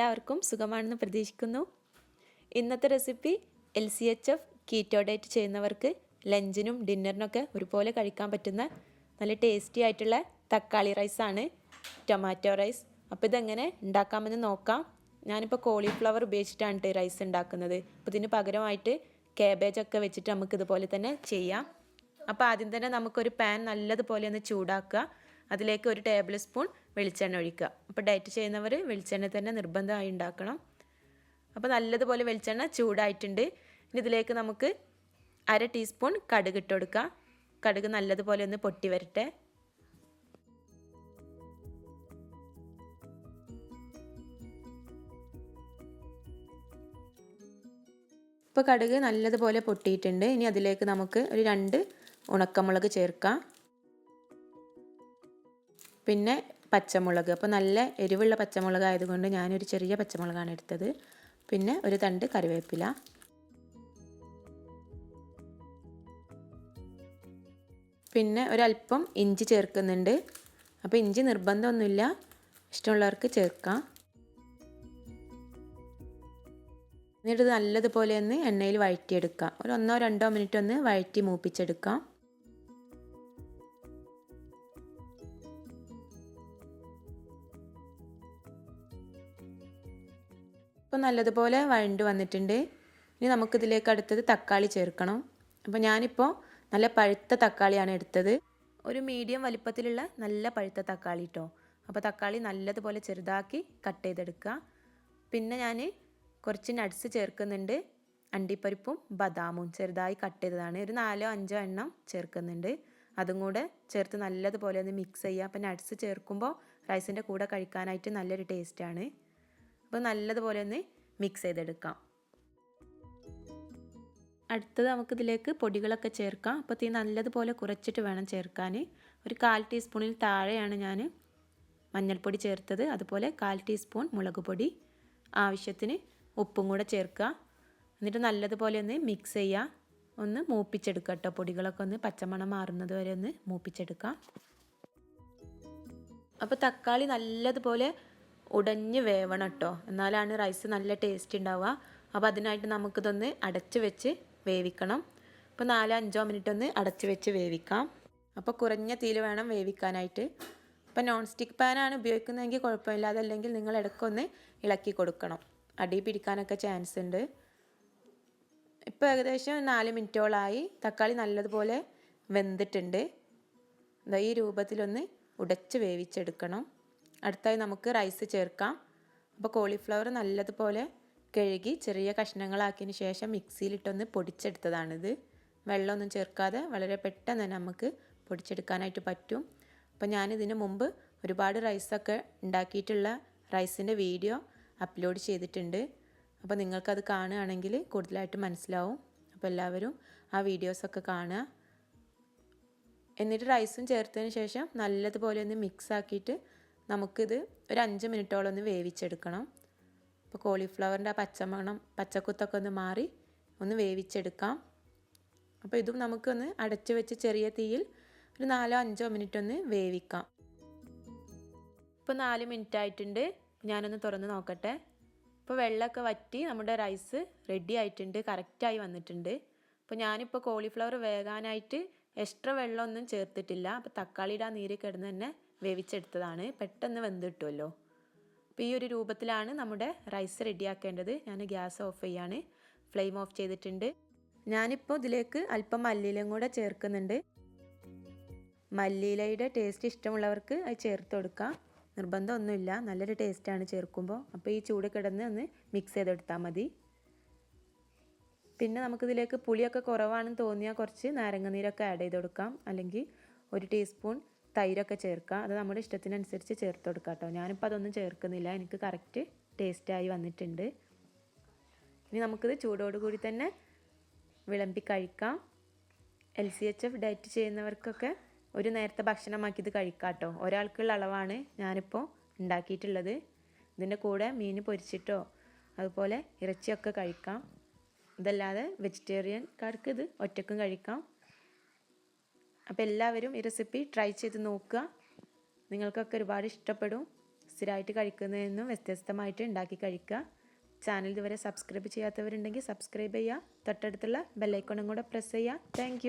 എല്ലാവർക്കും സുഖമാണെന്ന് പ്രതീക്ഷിക്കുന്നു. ഇന്നത്തെ recipe L C H F keto diet ചെയ്യുന്നവർക്ക് ലഞ്ചിനും ഡിന്നറിനൊക്കെ ഒരുപോലെ കഴിക്കാൻ പറ്റുന്ന നല്ല ടേസ്റ്റി ആയിട്ടുള്ള തക്കാളി റൈസാണ് ടൊമാറ്റോ റൈസ് അപ്പോൾ ഇതെങ്ങനെ ഉണ്ടാക്കാമെന്ന് നോക്കാം. ഞാനിപ്പോൾ കോളിഫ്ലവർ ഉപയോഗിച്ചിട്ടാണ് ഈ റൈസ് ഉണ്ടാക്കുന്നത്. അപ്പോൾ ഇതിന് പകരമായിട്ട് കാബേജൊക്കെ വെച്ചിട്ട് നമുക്ക് ഇതുപോലെ തന്നെ ചെയ്യാം. അപ്പോൾ ആദ്യം തന്നെ നമുക്കൊരു പാൻ നല്ലതുപോലെ ഒന്ന് ചൂടാക്കുക. അതിലേക്ക് ഒരു ടേബിൾ സ്പൂൺ വെളിച്ചെണ്ണ ഒഴിക്കുക. അപ്പോൾ ഡയറ്റ് ചെയ്യുന്നവർ വെളിച്ചെണ്ണ തന്നെ നിർബന്ധമായി ഉണ്ടാക്കണം. അപ്പോൾ നല്ലതുപോലെ വെളിച്ചെണ്ണ ചൂടായിട്ടുണ്ട്. ഇനി ഇതിലേക്ക് നമുക്ക് അര ടീസ്പൂൺ കടുക് ഇട്ട് കൊടുക്കുക കടുക് നല്ലതുപോലെ ഒന്ന് പൊട്ടി വരട്ടെ. ഇപ്പോൾ കടുക് നല്ലതുപോലെ പൊട്ടിയിട്ടുണ്ട്. ഇനി അതിലേക്ക് നമുക്ക് ഒരു രണ്ട് ഉണക്കമുളക് ചേർക്കാം. പിന്നെ പച്ചമുളക്. അപ്പോൾ നല്ല എരിവുള്ള പച്ചമുളക് ആയതുകൊണ്ട് ഞാനൊരു ചെറിയ പച്ചമുളകാണ് എടുത്തത്. പിന്നെ ഒരു തണ്ട് കറിവേപ്പില. പിന്നെ ഒരല്പം ഇഞ്ചി ചേർക്കുന്നുണ്ട്. അപ്പോൾ ഇഞ്ചി നിർബന്ധമൊന്നുമില്ല. ഇഷ്ടമുള്ളവർക്ക് ചേർക്കാം. എന്നിട്ട് നല്ലതുപോലെ ഒന്ന് എണ്ണയിൽ വഴറ്റിയെടുക്കാം. ഒരു ഒന്നോ രണ്ടോ മിനിറ്റ് ഒന്ന് വഴറ്റി മൂപ്പിച്ചെടുക്കാം. ഇപ്പോൾ നല്ലതുപോലെ വഴണ്ട് വന്നിട്ടുണ്ട്. ഇനി നമുക്കിതിലേക്ക് അടുത്തത് തക്കാളി ചേർക്കണം. അപ്പോൾ ഞാനിപ്പോൾ നല്ല പഴുത്ത തക്കാളിയാണ് എടുത്തത്. ഒരു മീഡിയം വലിപ്പത്തിലുള്ള നല്ല പഴുത്ത തക്കാളി കേട്ടോ അപ്പോൾ തക്കാളി നല്ലതുപോലെ ചെറുതാക്കി കട്ട് ചെയ്തെടുക്കുക. പിന്നെ ഞാൻ കുറച്ച് നട്ട്സ് ചേർക്കുന്നുണ്ട്. അണ്ടിപ്പരിപ്പും ബദാമും ചെറുതായി കട്ട് ചെയ്തതാണ്. ഒരു നാലോ അഞ്ചോ എണ്ണം ചേർക്കുന്നുണ്ട്. അതും കൂടെ ചേർത്ത് നല്ലതുപോലെ ഒന്ന് മിക്സ് ചെയ്യുക. അപ്പോൾ നട്ട്സ് ചേർക്കുമ്പോൾ റൈസിന്റെ കൂടെ കഴിക്കാനായിട്ട് നല്ലൊരു ടേസ്റ്റാണ് അപ്പോൾ നല്ലതുപോലെ ഒന്ന് മിക്സ് ചെയ്തെടുക്കാം. അടുത്തത് നമുക്ക് ഇതിലേക്ക് പൊടികളൊക്കെ ചേർക്കാം. അപ്പോൾ തീ നല്ലതുപോലെ കുറച്ചിട്ട് വേണം ചേർക്കാൻ ഒരു കാൽ ടീസ്പൂണിൽ താഴെയാണ് ഞാൻ മഞ്ഞൾപ്പൊടി ചേർത്തത്. അതുപോലെ കാൽ ടീസ്പൂൺ മുളക് പൊടി ആവശ്യത്തിന് ഉപ്പും കൂടെ ചേർക്കുക. എന്നിട്ട് നല്ലതുപോലെ ഒന്ന് മിക്സ് ചെയ്യുക ഒന്ന് മൂപ്പിച്ചെടുക്കുക കേട്ടോ പൊടികളൊക്കെ ഒന്ന് പച്ചമണം മാറുന്നത് വരെ ഒന്ന് മൂപ്പിച്ചെടുക്കാം. അപ്പോൾ തക്കാളി നല്ലതുപോലെ ഉടഞ്ഞ് വേവണം കേട്ടോ എന്നാലാണ് റൈസ് നല്ല ടേസ്റ്റ് ഉണ്ടാവുക അപ്പോൾ അതിനായിട്ട് നമുക്കിതൊന്ന് അടച്ച് വെച്ച് വേവിക്കണം. അപ്പോൾ നാലോ അഞ്ചോ മിനിറ്റ് ഒന്ന് അടച്ച് വെച്ച് വേവിക്കാം. അപ്പോൾ കുറഞ്ഞ തീയിൽ വേണം വേവിക്കാനായിട്ട്. അപ്പോൾ നോൺ സ്റ്റിക്ക് പാനാണ് ഉപയോഗിക്കുന്നതെങ്കിൽ കുഴപ്പമില്ല. അതല്ലെങ്കിൽ നിങ്ങൾ ഇടയ്ക്കൊന്ന് ഇളക്കി കൊടുക്കണം. അടി പിടിക്കാനൊക്കെ ചാൻസ് ഉണ്ട് ഇപ്പോൾ ഏകദേശം നാല് മിനിറ്റോളായി. തക്കാളി നല്ലതുപോലെ വെന്തിട്ടുണ്ട്. ഈ രൂപത്തിലൊന്ന് ഉടച്ച് വേവിച്ചെടുക്കണം. അടുത്തായി നമുക്ക് റൈസ് ചേർക്കാം. അപ്പോൾ കോളിഫ്ലവർ നല്ലതുപോലെ കഴുകി ചെറിയ കഷ്ണങ്ങളാക്കിയതിന് ശേഷം മിക്സിയിലിട്ടൊന്ന് പൊടിച്ചെടുത്തതാണിത്. വെള്ളമൊന്നും ചേർക്കാതെ വളരെ പെട്ടെന്ന് തന്നെ നമുക്ക് പൊടിച്ചെടുക്കാനായിട്ട് പറ്റും. അപ്പോൾ ഞാനിതിന് മുമ്പ് ഒരുപാട് റൈസൊക്കെ ഉണ്ടാക്കിയിട്ടുള്ള റൈസിന്റെ വീഡിയോ അപ്ലോഡ് ചെയ്തിട്ടുണ്ട്. അപ്പോൾ നിങ്ങൾക്കത് കാണുകയാണെങ്കിൽ കൂടുതലായിട്ട് മനസ്സിലാവും. അപ്പോൾ എല്ലാവരും ആ വീഡിയോസൊക്കെ കാണുക. എന്നിട്ട് റൈസും ചേർത്തതിന് ശേഷം നല്ലതുപോലെ ഒന്ന് മിക്സ് ആക്കിയിട്ട് നമുക്കിത് ഒരു അഞ്ച് മിനിറ്റോളം ഒന്ന് വേവിച്ചെടുക്കണം. അപ്പോൾ കോളിഫ്ലവറിന്റെ ആ പച്ചമണം പച്ചക്കുത്തൊക്കെ ഒന്ന് മാറി ഒന്ന് വേവിച്ചെടുക്കാം. അപ്പോൾ ഇതും നമുക്കൊന്ന് അടച്ചു വെച്ച് ചെറിയ തീയിൽ ഒരു നാലോ അഞ്ചോ മിനിറ്റ് ഒന്ന് വേവിക്കാം. ഇപ്പോൾ നാല് മിനിറ്റ് ആയിട്ടുണ്ട്. ഞാനൊന്ന് തുറന്ന് നോക്കട്ടെ. ഇപ്പോൾ വെള്ളമൊക്കെ വറ്റി നമ്മുടെ റൈസ് റെഡി ആയിട്ടുണ്ട് കറക്റ്റായി വന്നിട്ടുണ്ട്. അപ്പോൾ ഞാനിപ്പോൾ കോളിഫ്ലവർ വേകാനായിട്ട് എക്സ്ട്രാ വെള്ളമൊന്നും ചേർത്തിട്ടില്ല. അപ്പോൾ തക്കാളിയുടെ ആ നീര് കിടന്ന് തന്നെ വേവിച്ചെടുത്തതാണ്. പെട്ടെന്ന് വെന്ത് കിട്ടുമല്ലോ അപ്പോൾ ഈ ഒരു രൂപത്തിലാണ് നമ്മുടെ റൈസ് റെഡിയാക്കേണ്ടത്. ഞാൻ ഗ്യാസ് ഓഫ് ചെയ്യാണ്. ഫ്ലെയിം ഓഫ് ചെയ്തിട്ടുണ്ട്. ഞാനിപ്പോൾ ഇതിലേക്ക് അല്പം മല്ലിയിലയും കൂടെ ചേർക്കുന്നുണ്ട്. മല്ലിയിലയുടെ ടേസ്റ്റ് ഇഷ്ടമുള്ളവർക്ക് അത് ചേർത്ത് കൊടുക്കാം. നിർബന്ധമൊന്നുമില്ല. നല്ലൊരു ടേസ്റ്റാണ് ചേർക്കുമ്പോൾ അപ്പോൾ ഈ ചൂട് കിടന്ന് ഒന്ന് മിക്സ് ചെയ്തെടുത്താൽ മതി. പിന്നെ നമുക്കിതിലേക്ക് പുളിയൊക്കെ കുറവാണെന്ന് തോന്നിയാൽ കുറച്ച് നാരങ്ങ നീരൊക്കെ ആഡ് ചെയ്ത് കൊടുക്കാം. അല്ലെങ്കിൽ ഒരു ടീസ്പൂൺ തൈരൊക്കെ ചേർക്കാം അത് നമ്മുടെ ഇഷ്ടത്തിനനുസരിച്ച് ചേർത്ത് കൊടുക്കുക കേട്ടോ. ഞാനിപ്പോൾ അതൊന്നും ചേർക്കുന്നില്ല. എനിക്ക് കറക്റ്റ് ടേസ്റ്റായി വന്നിട്ടുണ്ട്. ഇനി നമുക്കിത് ചൂടോടുകൂടി തന്നെ വിളമ്പി കഴിക്കാം. L C H F diet ചെയ്യുന്നവർക്കൊക്കെ ഒരു നേരത്തെ ഭക്ഷണമാക്കി ഇത് കഴിക്കാം കേട്ടോ. ഒരാൾക്കുള്ള അളവാണ് ഞാനിപ്പോൾ ഉണ്ടാക്കിയിട്ടുള്ളത്. ഇതിന്റെ കൂടെ മീൻ പൊരിച്ചിട്ടോ അതുപോലെ ഇറച്ചിയൊക്കെ കഴിക്കാം. ഇതല്ലാതെ വെജിറ്റേറിയൻകാർക്ക് ഇത് ഒറ്റക്കും കഴിക്കാം. അപ്പോൾ എല്ലാവരും ഈ റെസിപ്പി ട്രൈ ചെയ്ത് നോക്കുക. നിങ്ങൾക്കൊക്കെ ഒരുപാട് ഇഷ്ടപ്പെടും. സ്ഥിരമായിട്ട് കഴിക്കുന്നതിൽ നിന്നും വ്യത്യസ്തമായിട്ട് ഉണ്ടാക്കി കഴിക്കുക. ചാനൽ ഇതുവരെ സബ്സ്ക്രൈബ് ചെയ്യാത്തവരുണ്ടെങ്കിൽ സബ്സ്ക്രൈബ് ചെയ്യുക. തൊട്ടടുത്തുള്ള ബെല്ലൈക്കോണും കൂടെ പ്രസ് ചെയ്യുക. താങ്ക്